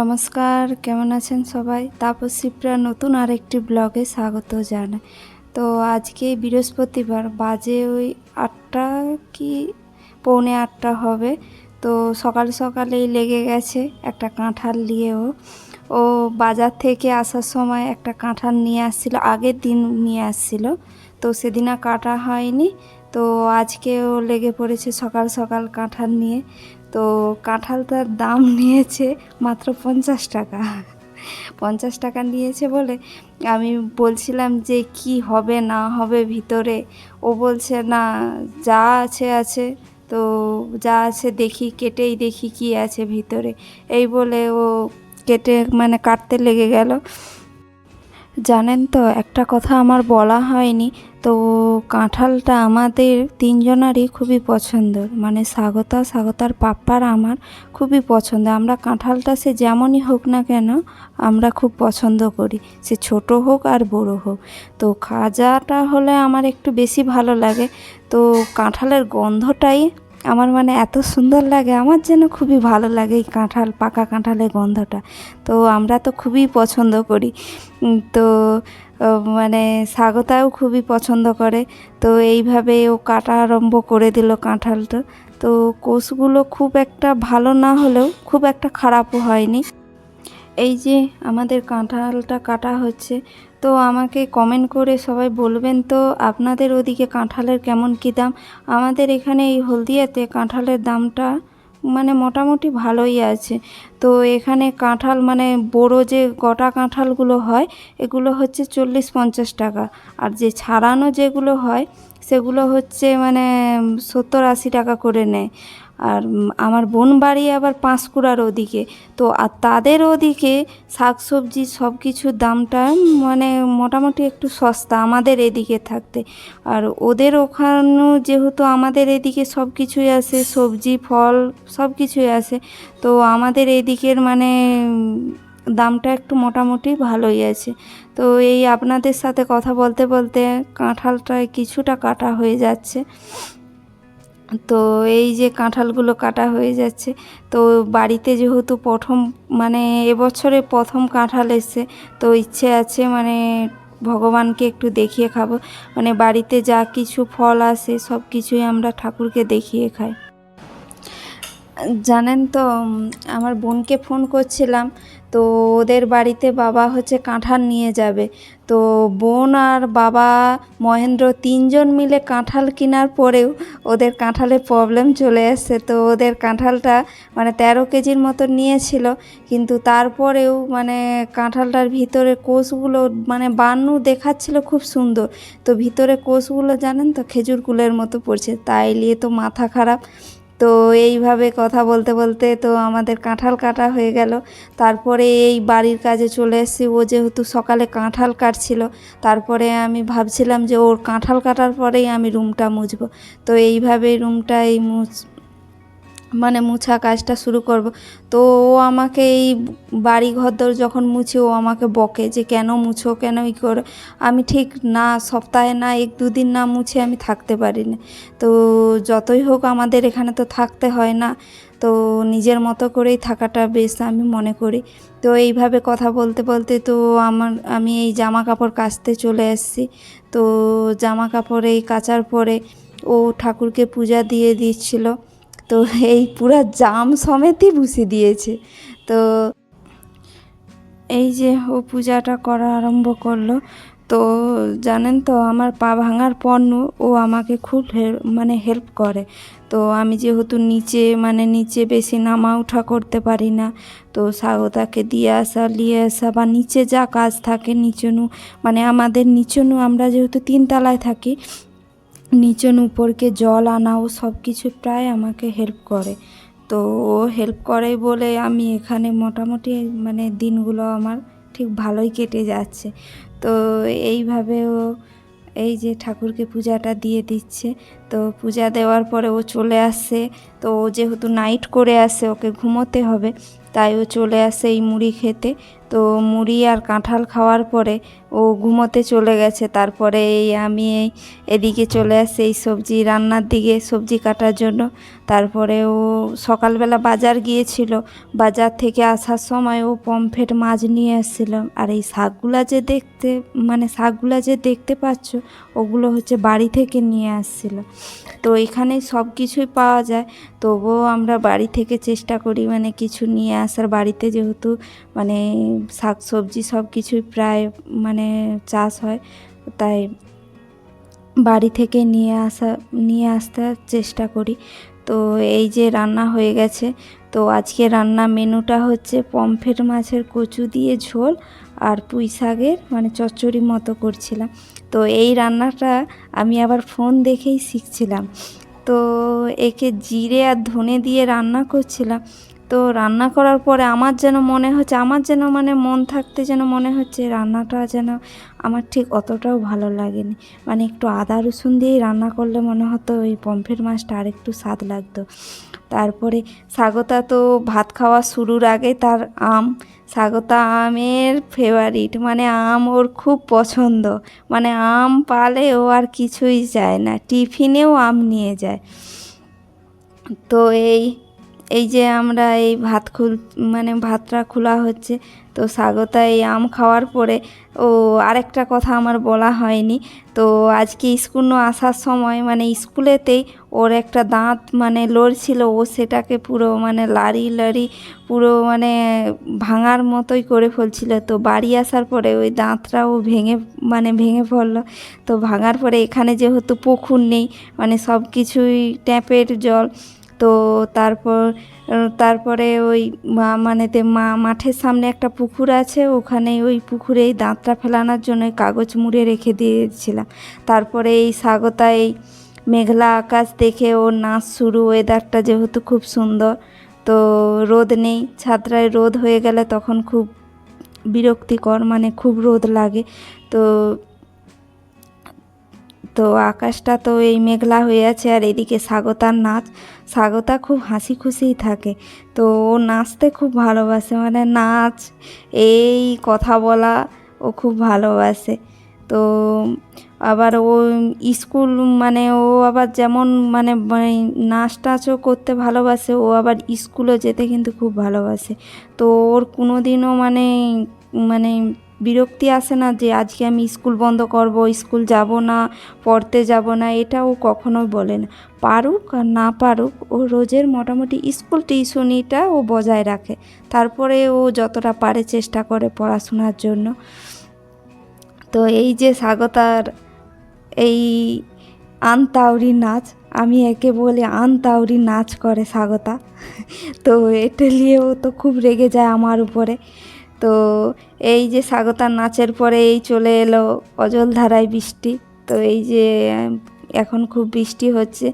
নমস্কার, কেমন আছেন সবাই? তাপস তাপসীপ্রা নতুন আরেকটি ব্লগে স্বাগত জানাই। তো আজকে বৃহস্পতিবার, বাজে ওই আটটা কি, পৌনে আটটা হবে। তো সকাল সকালেই লেগে গেছে একটা কাঁঠাল নিয়েও ও বাজার থেকে আসার সময় একটা কাঁঠাল নিয়ে আসছিল, আগের দিন নিয়ে আসছিল। তো সেদিন আর কাটা হয়নি। তো আজকেও লেগে পড়েছে সকাল সকাল কাঁঠাল নিয়ে। তো কাঁঠালটার দাম নিয়েছে মাত্র পঞ্চাশ টাকা। পঞ্চাশ টাকা নিয়েছে বলে আমি বলছিলাম যে কি হবে না হবে ভিতরে। ও বলছে, না, যা আছে আছে। তো যা আছে দেখি, কেটেই দেখি কি আছে ভিতরে। এই বলে ও কেটে মানে কাটতে লেগে গেল। জানেন তো, একটা কথা আমার বলা হয়নি। তো কাঁঠালটা আমাদের তিনজনারই খুবই পছন্দ। মানে স্বাগতা, স্বাগতার পাপ্পার আমার খুবই পছন্দ। আমরা কাঁঠালটা সে যেমনই হোক না কেন, আমরা খুব পছন্দ করি। সে ছোট হোক আর বড় হোক। তো খাজাটা হলে আমার একটু বেশি ভালো লাগে। তো কাঁঠালের গন্ধটাই আমার মানে এত সুন্দর লাগে, আমার যেন খুবই ভালো লাগে এই কাঁঠাল, পাকা কাঁঠালের গন্ধটা। তো আমরা তো খুবই পছন্দ করি। তো মানে স্বাগতাও খুবই পছন্দ করে। তো এইভাবে ও কাটা আরম্ভ করে দিল কাঁঠালটা। তো কোষগুলো খুব একটা ভালো না হলেও খুব একটা খারাপও হয়নি। এই যে আমাদের কাঁঠালটা কাটা হচ্ছে তো আমাকে কমেন্ট করে সবাই বলবেন তো, আপনাদের ওদিকে কাঁঠালের কেমন কী দাম? আমাদের এখানে এই হলদিয়াতে কাঁঠালের দামটা মানে মোটামুটি ভালোই আছে। তো এখানে কাঁঠাল মানে বড় যে গোটা কাঁঠালগুলো হয়, এগুলো হচ্ছে চল্লিশ পঞ্চাশ টাকা। আর যে ছাড়ানো যেগুলো হয়, সেগুলো হচ্ছে মানে সত্তর আশি টাকা করে নেয়। আর আমার বোন বাড়ি আবার পাঁশকুড়ার ওদিকে। তো, আর তাদের ওদিকে শাকসবজি সব কিছুর দামটা মানে মোটামুটি একটু সস্তা আমাদের এদিকে থাকতে। আর ওদের ওখানেও যেহেতু আমাদের এদিকে সব কিছুই আসে সবজি, ফল সব কিছুই আসে তো আমাদের এদিকের মানে দামটা একটু মোটামুটি ভালোই আছে। তো এই আপনাদের সাথে কথা বলতে বলতে কাঁঠালটায় কিছুটা কাটা হয়ে যাচ্ছে। তো এই যে কাঁঠালগুলো কাটা হয়ে যাচ্ছে, তো বাড়িতে যেহেতু প্রথম মানে এবছরে প্রথম কাঁঠাল এসছে, তো ইচ্ছে আছে মানে ভগবানকে একটু দেখিয়ে খাব। মানে বাড়িতে যা কিছু ফল আসে সব কিছুই আমরা ঠাকুরকে দেখিয়ে খাই। জানেন তো আমার বোনকে ফোন করছিলাম, তো ওদের বাড়িতে বাবা হচ্ছে কাঁঠাল নিয়ে যাবে। তো বোন আর বাবা মহেন্দ্র তিনজন মিলে কাঁঠাল কেনার পরেও ওদের কাঁঠালের প্রবলেম চলে এসছে তো ওদের কাঁঠালটা মানে তেরো কেজির মতো নিয়েছিল, কিন্তু তারপরেও মানে কাঁঠালটার ভিতরে কোষগুলো মানে বান্নু দেখাচ্ছিল খুব সুন্দর। তো ভিতরে কোষগুলো জানেন তো, খেজুর কুলের মতো পড়ছে, তাই নিয়ে তো মাথা খারাপ। তো এইভাবে কথা বলতে বলতে তো আমাদের কাঁঠাল কাটা হয়ে গেল। তারপরে এই বাড়ির কাজে চলে এসেছি। ও যেহেতু সকালে কাঁঠাল কাটছিল, তারপরে আমি ভাবছিলাম যে ওর কাঁঠাল কাটার পরেই আমি রুমটা মুছবো। তো এইভাবেই রুমটা এই মুছ মানে মুছা কাজটা শুরু করব। তো ও আমাকে এই বাড়ি ঘরদোর যখন মুছে, ও আমাকে বকে যে, কেন মুছো? কেন ই করো? আমি ঠিক না, সপ্তাহে না, এক দুদিন না মুছে আমি থাকতে পারি না তো যতই হোক আমাদের এখানে তো থাকতে হয় না, তো নিজের মতো করেই থাকাটা বেশ আমি মনে করি। তো এইভাবে কথা বলতে বলতে তো আমার, আমি এই জামা কাপড় কাচতে চলে এসেছি। তো জামা কাপড় এই কাচার পরে ও ঠাকুরকে পূজা দিয়ে দিচ্ছিল। তো এই পুরা জাম সমেতই বসে দিয়েছে। তো এই যে ও পূজাটা করা আরম্ভ করল, তো জানেন তো আমার পা ভাঙার পর ও আমাকে খুব মানে হেল্প করে। তো আমি যেহেতু নিচে মানে নিচে বেশি নামা ওঠা করতে পারি না, তো স্বাগতাকে দিয়ে আসা, নিয়ে আসা বা নিচে যা কাজ থাকে নিচনু মানে আমাদের নিচনু আমরা যেহেতু তিনতলায় থাকি নিচন উপরকে জল আনা ও সব কিছু প্রায় আমাকে হেল্প করে। তো ও হেল্প করে বলে আমি এখানে মোটামুটি মানে দিনগুলো আমার ঠিক ভালোই কেটে যাচ্ছে। তো এইভাবে ও এই যে ঠাকুরকে পূজাটা দিয়ে দিচ্ছে। তো পূজা দেওয়ার পরে ও চলে আসে। তো ও যেহেতু নাইট করে আসে, ওকে ঘুমোতে হবে, তাই ও চলে আসে এই মুড়ি খেতে। তো মুড়ি আর কাঁঠাল খাওয়ার পরে ও ঘুমোতে চলে গেছে। তারপরে এই আমি এই এদিকে চলে আসছি এই সবজি রান্নার দিকে, সবজি কাটার জন্য। তারপরে ও সকালবেলা বাজার গিয়েছিল। বাজার থেকে আসার সময় ও পমফ্রেট মাছ নিয়ে এসেছিল আর এই শাকগুলা যে দেখতে মানে শাকগুলা যে দেখতে পাচ্ছ, ওগুলো হচ্ছে বাড়ি থেকে নিয়ে আসছিল। তো এখানে সব কিছুই পাওয়া যায়। তবুও আমরা বাড়ি থেকে চেষ্টা করি মানে কিছু নিয়ে আসার। বাড়িতে যেহেতু মানে শাক সবজি সব কিছুই প্রায় মানে চাষ হয়। তাই বাড়ি থেকে নিয়ে আসা, নিয়ে আসতে চেষ্টা করি। তো এই যে রান্না হয়ে গেছে, তো আজকে রান্না মেনুটা হচ্ছে পমফ্রেট মাছের কচু দিয়ে ঝোল আর পুঁই শাকের মানে চচ্চড়ি মতো করছিলাম। তো এই রান্নাটা আমি আবার ফোন দেখেই শিখছিলাম। তো একে জিরে আর ধনে দিয়ে রান্না করছিলাম। তো রান্না করার পরে আমার যেন মনে হচ্ছে, আমার যেন মানে মন থাকতে যেন মনে হচ্ছে রান্নাটা যেন আমার ঠিক অতটাও ভালো লাগেনি। মানে একটু আদা রসুন দিয়েই রান্না করলে মনে হতো ওই পমফ্রেট মাছটা আর একটু স্বাদ লাগতো। তারপরে স্বাগতা তো ভাত খাওয়া শুরুর আগে তার আম স্বাগতা আমের ফেভারিট মানে আম ওর খুব পছন্দ। মানে আম পালে ও আর কিছুই চায় না, টিফিনেও আম নিয়ে যায়। তো এই এই যে আমরা এই ভাত খুল মানে ভাতটা খোলা হচ্ছে, তো স্বাগতা এই আম খাওয়ার পরে, ও আরেকটা কথা আমার বলা হয়নি, তো আজকে স্কুল আসার সময় মানে স্কুলেতেই ওর একটা দাঁত মানে লড়ছিল, ও সেটাকে পুরো মানে লাড়ি লাড়ি পুরো মানে ভাঙার মতোই করে ফেলছিল, তো বাড়ি আসার পরে ওই দাঁতটাও ভেঙে মানে ভেঙে পড়ল তো ভাঙার পরে এখানে যেহেতু পুকুর নেই মানে সব কিছুই ট্যাপের জল তো তারপর তারপরে ওই মানে মা, মাঠের সামনে একটা পুকুর আছে, ওখানে ওই পুকুরে এই দাঁতটা ফেলানোর জন্য কাগজ মুড়ে রেখে দিয়েছিলাম। তারপরে এই স্বাগতা, এই মেঘলা আকাশ দেখে ওর নাচ শুরু ওয়েদারটা যেহেতু খুব সুন্দর, তো রোদ নেই ছাত্রায় রোদ হয়ে গেলে তখন খুব বিরক্তিকর মানে খুব রোদ লাগে। তো তো আকাশটা তো এই মেঘলা হয়ে আছে আর এদিকে স্বাগতার নাচ। স্বাগতা খুব হাসি খুশিই থাকে। তো ও নাচতে খুব ভালোবাসে মানে নাচ, এই কথা বলা ও খুব ভালোবাসে। তো আবার ও স্কুল মানে ও আবার যেমন মানে নাচ টাচও করতে ভালোবাসে, ও আবার স্কুলও যেতে কিন্তু খুব ভালোবাসে। তো ওর কোনো দিনও মানে মানে বিরক্তি আসে না যে আজকে আমি স্কুল বন্ধ করব, স্কুল যাব না, পড়তে যাব না, এটা ও কখনোই বলে না। পারুক আর না পারুক, ও রোজের মোটামুটি স্কুল টিউশনিটা ও বজায় রাখে। তারপরে ও যতটা পারে চেষ্টা করে পড়াশোনার জন্য। তো এই যে স্বাগতার এই আনতাউরি নাচ, আমি একে বলি আনতাউরি নাচ করে স্বাগতা। তো এটা নিয়ে ও তো খুব রেগে যায় আমার উপরে। তো এই যে স্বাগতার নাচের পরে এই চলে এলো অজলধারায় বৃষ্টি। তো এই যে, এখন খুব বৃষ্টি হচ্ছে,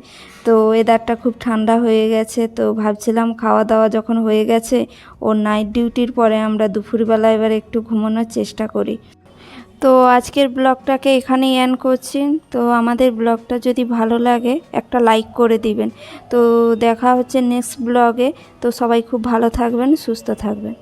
তো ওয়েদারটা খুব ঠান্ডা হয়ে গেছে। তো ভাবছিলাম খাওয়া দাওয়া যখন হয়ে গেছে, ও নাইট ডিউটির পরে আমরা দুপুরবেলা এবার একটু ঘুমানোর চেষ্টা করি। তো আজকের ব্লগটাকে এখানেই এন্ড করছি। তো আমাদের ব্লগটা যদি ভালো লাগে, একটা লাইক করে দিবেন। তো দেখা হচ্ছে নেক্সট ব্লগে। তো সবাই খুব ভালো থাকবেন, সুস্থ থাকবেন।